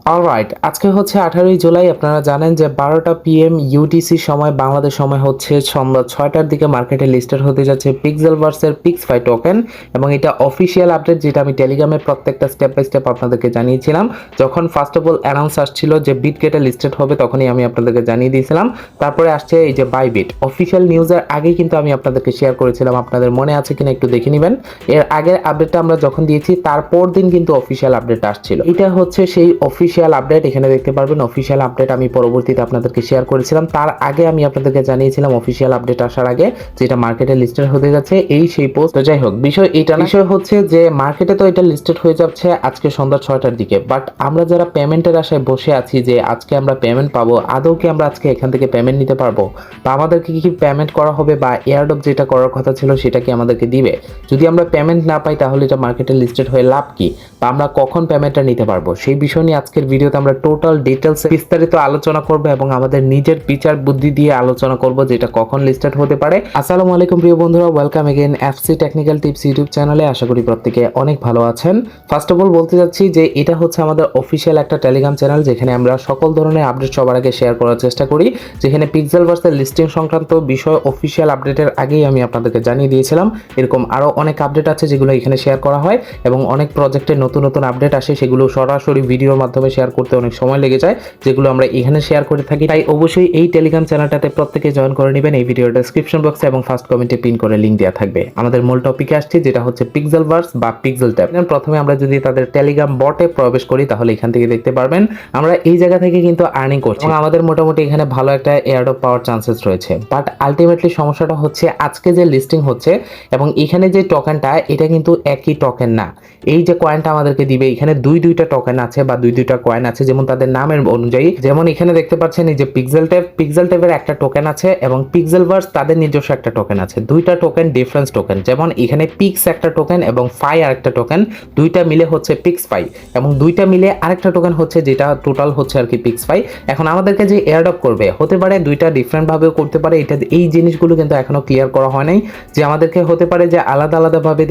Alright আজকে হচ্ছে আঠারোই জুলাই, আপনারা জানেন যে বারোটা পিএম ইউটিসি সময়, বাংলাদেশ সময় হচ্ছে সন্ধ্যা ছয়টার দিকে মার্কেটে লিস্টেড হতে যাচ্ছে পিক্সেল ভার্সের পিক্স ফাই টোকেন এবং এটা অফিসিয়াল আপডেট যেটা আমি টেলিগ্রামে প্রত্যেকটা স্টেপ বাই স্টেপ আপনাদেরকে জানিয়েছিলাম। যখন ফার্স্ট অফ অল অ্যানাউন্স আসছিল যে বিট গেটে লিস্টেড হবে, তখনই আমি আপনাদেরকে জানিয়ে দিয়েছিলাম। তারপরে আসছে এই যে বাইবিট অফিসিয়াল নিউজের আগেই কিন্তু আমি আপনাদেরকে শেয়ার করেছিলাম, আপনাদের মনে আছে কিনা একটু দেখে নেবেন। এর আগের আপডেটটা আমরা যখন দিয়েছি, তারপর দিন কিন্তু অফিসিয়াল আপডেট আসছিল। এটা হচ্ছে সেই অফিসিয়াল আপডেট এখানে দেখতে পারবেন। অফিসিয়াল আপডেট আমি পরবর্তীতে আপনাদেরকে শেয়ার করেছিলাম। তার আগে আমি আপনাদেরকে জানিয়েছিলাম অফিসিয়াল আপডেট আসার আগে যেটা মার্কেটে লিস্টেড হতে যাচ্ছে, এই সেই পোস্ট যাই হোক, বিষয় এটা বিষয় হচ্ছে যে মার্কেটে তো এটা লিস্টেড হয়ে যাচ্ছে আজকে সন্ধ্যা ছয়টার দিকে। বাট আমরা যারা পেমেন্টের আশায় বসে আছি যে আজকে আমরা পেমেন্ট পাবো, আদৌ কি আমরা আজকে এখান থেকে পেমেন্ট নিতে পারব? বা আমাদেরকে কি পেমেন্ট করা হবে বা এয়ারডপ যেটা করার কথা ছিল সেটা কি আমাদেরকে দিবে? যদি আমরা পেমেন্ট না পাই তাহলে এটা মার্কেটে লিস্টেড হয়ে লাভ কি? বা আমরা কখন পেমেন্টটা নিতে পারব? সেই বিষয় নিয়ে আজকের ভিডিওতে আমরা টোটাল ডিটেলস বিস্তারিত আলোচনা করব এবং আমাদের নিজের বিচার বুদ্ধি দিয়ে আলোচনা করব যেটা কখন লিস্টেড হতে পারে। আসসালামু আলাইকুম প্রিয় বন্ধুরা welcome again FC technical tips YouTube চ্যানেলে আশা করি প্রত্যেকে অনেক ভালো আছেন। ফার্স্ট অফ অল বলতে যাচ্ছি যে এটা হচ্ছে আমাদের অফিসিয়াল একটা টেলিগ্রাম চ্যানেল যেখানে আমরা সকল ধরনের আপডেট সবার আগে শেয়ার করার চেষ্টা করি, যেখানে পিক্সেল ভার্সের লিস্টিং সংক্রান্ত বিষয় অফিসিয়াল আপডেটের আগেই আমি আপনাদেরকে জানিয়ে দিয়েছিলাম। এরকম আরও অনেক আপডেট আছে যেগুলো এখানে শেয়ার করা হয় এবং অনেক প্রজেক্টের নতুন নতুন আপডেট আসে, সেগুলো সরাসরি ভিডিওর মাধ্যমে শেয়ার করতে অনেক সময় লেগে যায়, যেগুলো আমরা এখানে শেয়ার করে থাকি। তাই অবশ্যই এই টেলিগ্রাম চ্যানেলটাতে প্রত্যেকে জয়েন করে নেবেন। এই ভিডিওর ডেসক্রিপশন বক্সে এবং ফার্স্ট কমেন্টে পিন করে লিঙ্ক দেওয়া থাকবে। আমাদের মূল টপিকে আসছে, যেটা হচ্ছে পিক্সেল ভার্স বা পিক্সেল ট্যাব প্রথমে আমরা যদি তাদের টেলিগ্রাম বটে প্রবেশ করি, তাহলে এখান থেকে দেখতে পারবেন, আমরা এই জায়গা থেকে কিন্তু আর্নিং করছি। এবং আমাদের মোটামুটি এখানে ভালো একটা এয়ারডপ পাওয়ার চান্সেস রয়েছে। বাট আলটিমেটলি সমস্যাটা হচ্ছে, আজকে যে লিস্টিং হচ্ছে এবং এখানে যে টোকেনটা এটা কিন্তু একই টোকেন না। এই যে কয়েনটা আমাদেরকে দিবে, এখানে দুই দুইটা টোকেন আছে বা দুই দুইটা কয়েন আছে, যেমন তাদের নামের অনুযায়ী। যেমন এখানে দেখতে পাচ্ছেন এই যে পিক্সেল ট্যাব পিক্সেল ট্যাবের একটা টোকেন আছে এবং পিক্সেল ভার্স তাদের নিজস্ব একটা টোকেন আছে। দুইটা টোকেন ডিফারেন্স টোকেন যেমন এখানে পিক্স একটা টোকেন এবং ফাই আরেকটা টোকেন দুইটা মিলে হচ্ছে পিক্স ফাই এবং দুইটা মিলে আরেকটা টোকেন হচ্ছে যেটা টোটাল হচ্ছে আর কি পিক্স ফাই এখন আমাদেরকে যে এয়ারডপ করবে, হতে পারে দুইটা ডিফারেন্ট ভাবেও করতে পারে, এটা এই জিনিসগুলো কিন্তু এখনও ক্লিয়ার করা হয় নাই। যে আমাদেরকে হতে পারে যে আলাদা আলাদা ভাবে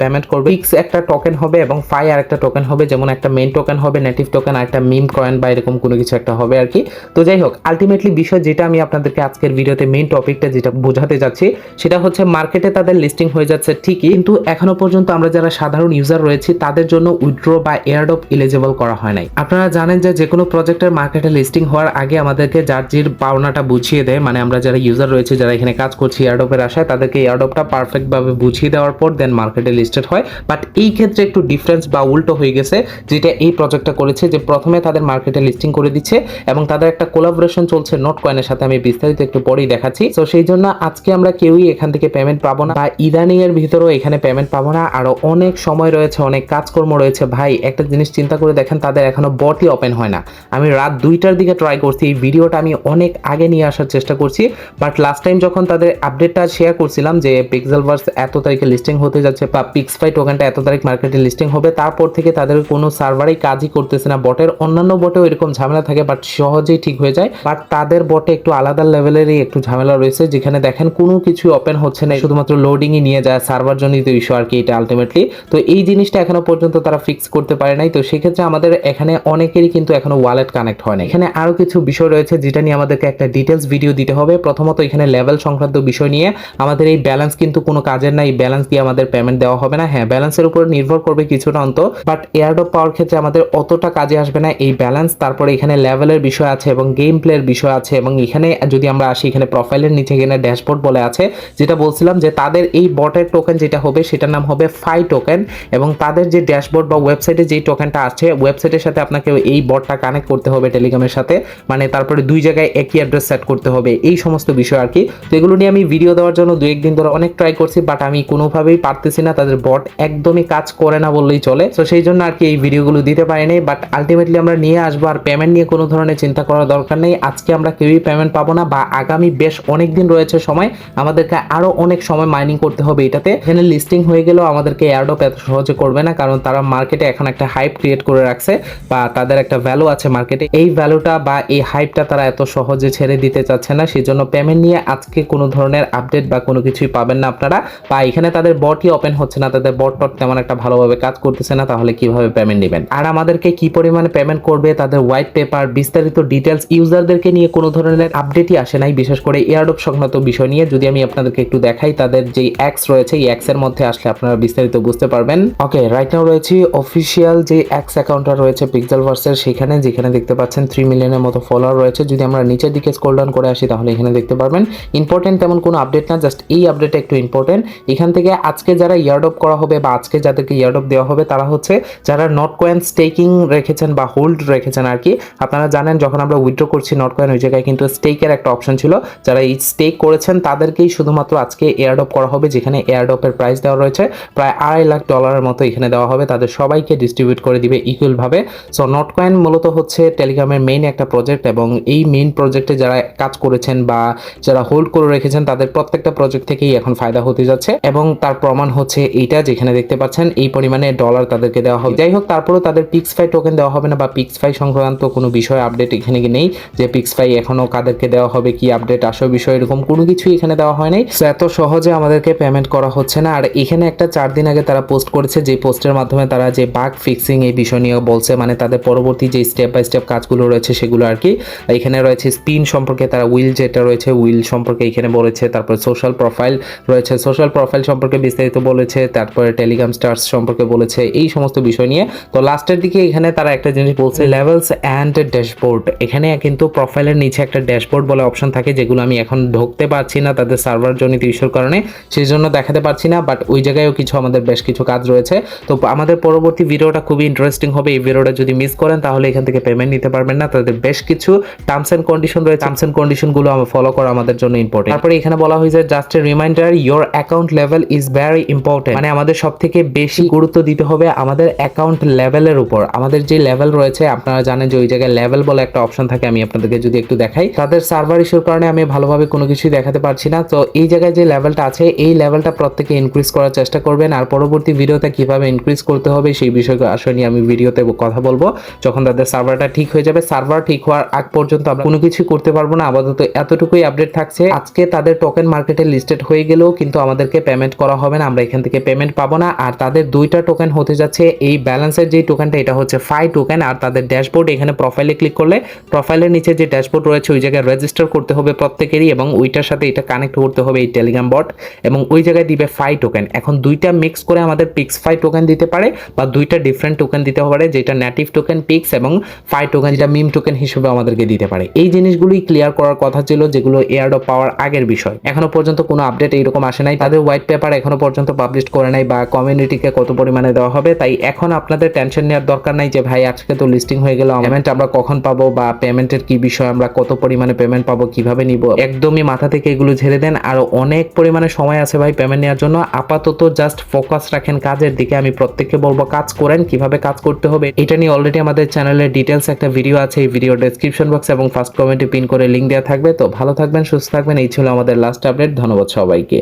পেমেন্ট করবে। পিক্স একটা টোকেন হবে এবং ফাই আরেকটা টোকেন হবে, যেমন একটা মেইন টোকেন হবে নেটিভ টোকেন আর একটা মিম কয়েন বা এরকম কোনো কিছু একটা হবে আর কি। তো যাই হোক আলটিমেটলি বিষয় যেটা আমি আপনাদেরকে আজকের ভিডিওতে মেইন টপিকটা যেটা বোঝাতে যাচ্ছি, সেটা হচ্ছে মার্কেটে তাদের লিস্টিং হয়ে যাচ্ছে ঠিকই, কিন্তু এখনও পর্যন্ত আমরা যারা সাধারণ ইউজার রয়েছি, তাদের জন্য উইথড্র বা এয়ারডপ ইলিজিবল করা হয় নাই। আপনারা জানেন যে যে কোনো প্রজেক্টের মার্কেটে লিস্টিং হওয়ার আগে আমাদেরকে যার জির পাওনাটা বুঝিয়ে দেয় মানে আমরা যারা ইউজার রয়েছে, যারা এখানে কাজ করছি এয়ারডপের আশায়, তাদেরকে এয়ারডপটা পারফেক্টভাবে বুঝিয়ে দেওয়ার পর দেন মার্কেটে লিস্টেড হয়। বাট এই ক্ষেত্রে একটু ডিফারেন্স বা উল্টো হয়ে গেছে, যেটা এই প্রজেক্টটা করেছে যে প্রথমে তাদের মার্কেটে লিস্টিং করে দিচ্ছে এবং তাদের একটা কোলাবোরেশন চলছে নোট কয়েনের সাথে, আমি বিস্তারিত একটু পরেই দেখাচ্ছি। তো সেই জন্য আজকে আমরা কেউই এখান থেকে পেমেন্ট পাবো না বা ইদানিং এর ভিতরেও এখানে পেমেন্ট পাবো না। আরও অনেক সময় রয়েছে, অনেক কাজকর্ম রয়েছে। ভাই, একটা জিনিস চিন্তা করে দেখেন, তাদের এখনও বটই ওপেন হয় না। আমি রাত দুইটার দিকে ট্রাই করছি, এই ভিডিওটা আমি অনেক আগে নিয়ে আসার চেষ্টা করছি। বাট লাস্ট টাইম যখন তাদের আপডেটটা শেয়ার করছিলাম যে পিক্সেল ভার্স এত তারিখে লিস্টিং হতে যাচ্ছে বা পিক্সফাই টোকেনটা এত তারিখ মার্কেটে লিস্টিং হবে, তারপর থেকে তাদের কোনো সার্ভারেই কাজই করতেছে না বটের, অন্যান্য বটেও এরকম ঝামেলা থাকে বাট সহজেই ঠিক হয়ে যায়। বাট তাদের বটে একটু আলাদা লেভেলেরই একটু ঝামেলা রয়েছে, যেখানে দেখেন কোনো কিছু ওপেন হচ্ছে না, শুধুমাত্র লোডিংই নিয়ে যায় সার্ভার জনিত ইস্যু আর কি এটা আলটিমেটলি তো এই জিনিসটা এখনও পর্যন্ত তারা ফিক্স করতে পারে নাই। তো সেক্ষেত্রে আমাদের এখানে অনেকেরই কিন্তু এখনও ওয়ালেট কানেক্ট হয় না এখানে আরও কিছু বিষয় রয়েছে, যেটা নিয়ে আমাদেরকে একটা ডিটেলস ভিডিও দিতে হবে। প্রথমত এখানে লেভেল সংক্রান্ত বিষয় নিয়ে আমাদের এই ব্যালেন্স কিন্তু কোনো কাজের না এই ব্যালেন্স দিয়ে আমাদের পেমেন্ট দেওয়া হবে না। হ্যাঁ ব্যালেন্সের উপর নির্ভর করবে কিছুটা অন্ত বাট এয়ারডপ পাওয়ার ক্ষেত্রে আমাদের অতটা কাজে আসবে না, এই ব্যালেন্স তারপরে এখানে লেভেলের বিষয় আছে এবং গেম প্লের বিষয় আছে এবং এখানে যদি আমরা আসি, এখানে প্রোফাইলের নিচে এখানে ড্যাশবোর্ড বলে আছে, যেটা বলছিলাম যে তাদের এই বটের টোকেন যেটা হবে, সেটার নাম হবে ফাই টোকেন এবং তাদের যে ড্যাশবোর্ড বা ওয়েবসাইটে যেই টোকেনটা আছে ওয়েবসাইটের সাথে আপনাকে এই বটটা কানেক্ট করতে হবে টেলিগ্রামের সাথে মানে তারপরে দুই জায়গায় একই অ্যাড্রেস সেট করতে হবে, এই সমস্ত বিষয় আর কি তো এগুলো নিয়ে আমি ভিডিও দেওয়ার জন্য দু একদিন ধরে অনেক ট্রাই করছি বাট আমি কোনোভাবেই পারতেছি না, তাদের বট একদমই কাজ করে না বললেই চলে। তো সেই জন্য আর কি এই ভিডিওগুলো দিতে পারিনি বাট আলটিমেটলি আমরা নিয়ে আসব আর পেমেন্ট নিয়ে কোনো ধরনের চিন্তা করার দরকার নেই। আজকে আমরা কেউই পেমেন্ট পাবো না বা আগামী বেশ অনেক দিন রয়েছে সময়, আমাদেরকে আরও অনেক সময় মাইনিং করতে হবে এটাতে। এখানে লিস্টিং হয়ে গেলেও আমাদেরকে এয়ারডপ এত সহজে করবে না, কারণ তারা মার্কেটে এখন একটা হাইপ ক্রিয়েট করে রাখছে বা তাদের একটা ভ্যালু আছে মার্কেটে এই ভ্যালুটা বা এই হাইপটা তারা এত সহজে ছেড়ে দিতে চাচ্ছে না সেই জন্য পেমেন্ট নিয়ে আজকে কোনো ধরনের আপডেট বা কোনো কিছুই পাবেন না আপনারা। বা এখানে তাদের বটই ওপেন হচ্ছে না, তাদের বট টট তেমন একটা ভালোভাবে কাজ করতেছে না, তাহলে কীভাবে পেমেন্ট নেবেন? আর আমাদেরকে কি পরিমাণ পরিমাণে পেমেন্ট করবে, তাদের হোয়াইট পেপার বিস্তারিত ডিটেলস ইউজারদেরকে নিয়ে কোনো ধরনের আপডেটই আসে নাই, বিশেষ করে এয়ারডপ সংক্রান্ত বিষয় নিয়ে। যদি আমি আপনাদেরকে একটু দেখাই, তাদের যে অ্যাক্স রয়েছে, এই অ্যাক্সের মধ্যে আসলে আপনারা বিস্তারিত বুঝতে পারবেন। ওকে রাইট নাও রয়েছে অফিসিয়াল যে অ্যাক্স অ্যাকাউন্টটা রয়েছে পিক্সেল ভার্সের সেখানে, যেখানে দেখতে পাচ্ছেন থ্রি মিলিয়নের মতো ফলোয়ার রয়েছে। যদি আমরা নিচের দিকে স্ক্রল ডাউন করে আসি, তাহলে এখানে দেখতে পারবেন। ইম্পর্টেন্ট তেমন কোনো আপডেট না জাস্ট এই আপডেটটা একটু ইম্পর্টেন্ট এখান থেকে আজকে যারা ইয়ারডপ করা হবে বা আজকে যাদেরকে ইয়ারডপ দেওয়া হবে, তারা হচ্ছে যারা নট কয়েন স্টেকিং রেখেছেন বা হোল্ড রেখেছেন আর কি। আপনারা জানেন, যখন আমরা উইথড্র করছি নট কয়েন ওই জায়গায় কিন্তু স্টেকের একটা অপশন ছিল। যারা এই স্টেক করেছেন, তাদেরকেই শুধুমাত্র আজকে এয়ারডপ করা হবে, যেখানে এয়ারডপের প্রাইস দেওয়া রয়েছে। প্রায় আড়াই লাখ ডলারের মতো এখানে দেওয়া হবে। তাদের সবাইকে ডিস্ট্রিবিউট করে দিবে ইকুয়াল ভাবে সো নট কয়েন মূলত হচ্ছে টেলিগ্রামের মেইন একটা প্রজেক্ট এবং এই মেইন প্রজেক্টে যারা কাজ করেছেন বা যারা হোল্ড করে রেখেছেন, তাদের প্রত্যেকটা প্রজেক্ট থেকেই এখন ফায়দা হতে যাচ্ছে। এবং তার প্রমাণ হচ্ছে এইটা, যেখানে দেখতে পাচ্ছেন, এই পরিমাণে ডলার তাদেরকে দেওয়া হবে। যাই হোক, তারপরেও তাদের পিক্স ফাই টোকেন দেওয়া হবে না বা পিক্স ফাই সংক্রান্ত কোনো বিষয় আপডেট এখানে নেই? যে পিক্স ফাই এখনও কাদেরকে দেওয়া হবে কি আপডেট আসো বিষয় এরকম কোনো কিছুই এখানে দেওয়া হয় নাই। এত সহজে আমাদেরকে পেমেন্ট করা হচ্ছে না। আর এখানে একটা চার দিন আগে তারা পোস্ট করেছে যে পোস্টের মাধ্যমে তারা যে বাগ ফিক্সিং এই বিষয় নিয়ে বলছে মানে তাদের পরবর্তী যে স্টেপ বাই স্টেপ কাজগুলো রয়েছে সেগুলো আর কি। এখানে রয়েছে স্পিন সম্পর্কে তারা উইল যেটা রয়েছে উইল সম্পর্কে এখানে বলেছে, তারপর সোশ্যাল প্রোফাইল রয়েছে সোশ্যাল প্রোফাইল সম্পর্কে বিস্তারিত বলেছে, তারপরে টেলিগ্রাম স্টার্স সম্পর্কে বলেছে, এই সমস্ত বিষয় নিয়ে। তো লাস্টের দিকে এখানে তারা একটা জিনিস বলছে লেভেলস অ্যান্ড ড্যাশবোর্ড এখানে কিন্তু প্রোফাইলের নিচে একটা ড্যাশবোর্ড বলে অপশন থাকে যেগুলো আমি এখন ঢুকতে পারছি না তাদের সার্ভার জনিত ইস্যুর কারণে। সেই জন্য দেখাতে পারছি না বাট ওই জায়গায়ও কিছু আমাদের বেশ কিছু কাজ রয়েছে। তো আমাদের পরবর্তী ভিডিওটা খুবই ইন্টারেস্টিং হবে। এই ভিডিওটা যদি মিস করেন তাহলে এখান থেকে পেমেন্ট নিতে পারবেন না। তাদের বেশ কিছু টার্মস এন্ড কন্ডিশন রয়েছে। টার্মস এন্ড কন্ডিশনগুলো আমরা ফলো করা আমাদের জন্য ইম্পর্টেন্ট তারপরে এখানে বলা হয়েছে just a reminder your account level is very important মানে আমাদের সব থেকে বেশি গুরুত্ব দিতে হবে আমাদের অ্যাকাউন্ট লেভেলের উপর। আমাদের যে লেভেল রয়েছে, আপনারা জানেন যে ওই জায়গায় লেভেল বলে একটা অপশন থাকে, আমি আপনাদেরকে যদি একটু দেখাই। তাদের সার্ভার ইস্যুর কারণে আমি ভালোভাবে কোনো কিছুই দেখাতে পারছি না। তো এই জায়গায় যে লেভেলটা আছে, এই লেভেলটা প্রত্যেকে ইনক্রিজ করার চেষ্টা করবেন। আর পরবর্তী ভিডিওতে কীভাবে ইনক্রিজ করতে হবে, সেই বিষয়কে আসলে নিয়ে আমি ভিডিওতে কথা বলব। যখন তাদের সার্ভারটা ঠিক হয়ে যাবে সার্ভার ঠিক হওয়ার আগ পর্যন্ত আমরা কোনো কিছু করতে পারব না। আপাতত এতটুকুই আপডেট থাকছে। আজকে তাদের টোকেন মার্কেটে লিস্টেড হয়ে গেলেও কিন্তু আমাদেরকে পেমেন্ট করা হবে না। আমরা এখান থেকে পেমেন্ট পাবো না। আর তাদের দুইটা টোকেন হতে যাচ্ছে, এই ব্যালেন্সের যে টোকেনটা এটা হচ্ছে ফাই টোকেন আর তাদের ড্যাশবোর্ড এখানে প্রোফাইলে ক্লিক করলে প্রোফাইলের নিচে যে ড্যাশবোর্ড রয়েছে, ওই জায়গায় রেজিস্টার করতে হবে প্রত্যেকেরই এবং ওইটার সাথে এটা কানেক্ট করতে হবে এই টেলিগ্রাম বট এবং ওই জায়গায় দিবে ফাই টোকেন এখন দুইটা মিক্স করে আমাদের পিক্স ফাই টোকেন দিতে পারে বা দুইটা ডিফারেন্ট টোকেন দিতে পারে, যেটা নেটিভ টোকেন পিক্স এবং ফাই টোকেন যেটা মিম টোকেন হিসেবে আমাদেরকে দিতে পারে। এই জিনিসগুলোই ক্লিয়ার করার কথা ছিল, যেগুলো এয়ারডপ পাওয়ার আগের বিষয়। এখনও পর্যন্ত কোনো আপডেট এইরকম আসে নাই। তাদের হোয়াইট পেপার এখনও পর্যন্ত পাবলিশ করে নাই বা কমিউনিটিকে কত পরিমাণে দেওয়া হবে, তাই এখন আপনাদের টেনশন নেওয়ার দরকার নাই যে ভাই আজকে তো লিস্টিং হয়ে গেল পেমেন্ট আমরা কখন পাবো বা পেমেন্টের কি বিষয়, আমরা কত পরিমাণে পেমেন্ট পাবো, কীভাবে নিব, একদমই মাথা থেকে এগুলো ঝেড়ে দেন। আর অনেক পরিমাণে সময় আছে ভাই পেমেন্ট নেওয়ার জন্য। আপাতত জাস্ট ফোকাস রাখেন কাজের দিকে। আমি প্রত্যেককে বলব, কাজ করেন, কীভাবে কাজ করতে হবে। এটা নিয়ে অলরেডি আমাদের চ্যানেলের ডিটেলস একটা ভিডিও আছে, এই ভিডিও ডেসক্রিপশন বক্স এবং ফার্স্ট কমেন্টে পিন করে লিঙ্ক দেওয়া থাকবে। তো ভালো থাকবেন, সুস্থ থাকবেন। এই ছিল আমাদের লাস্ট আপডেট ধন্যবাদ সবাইকে।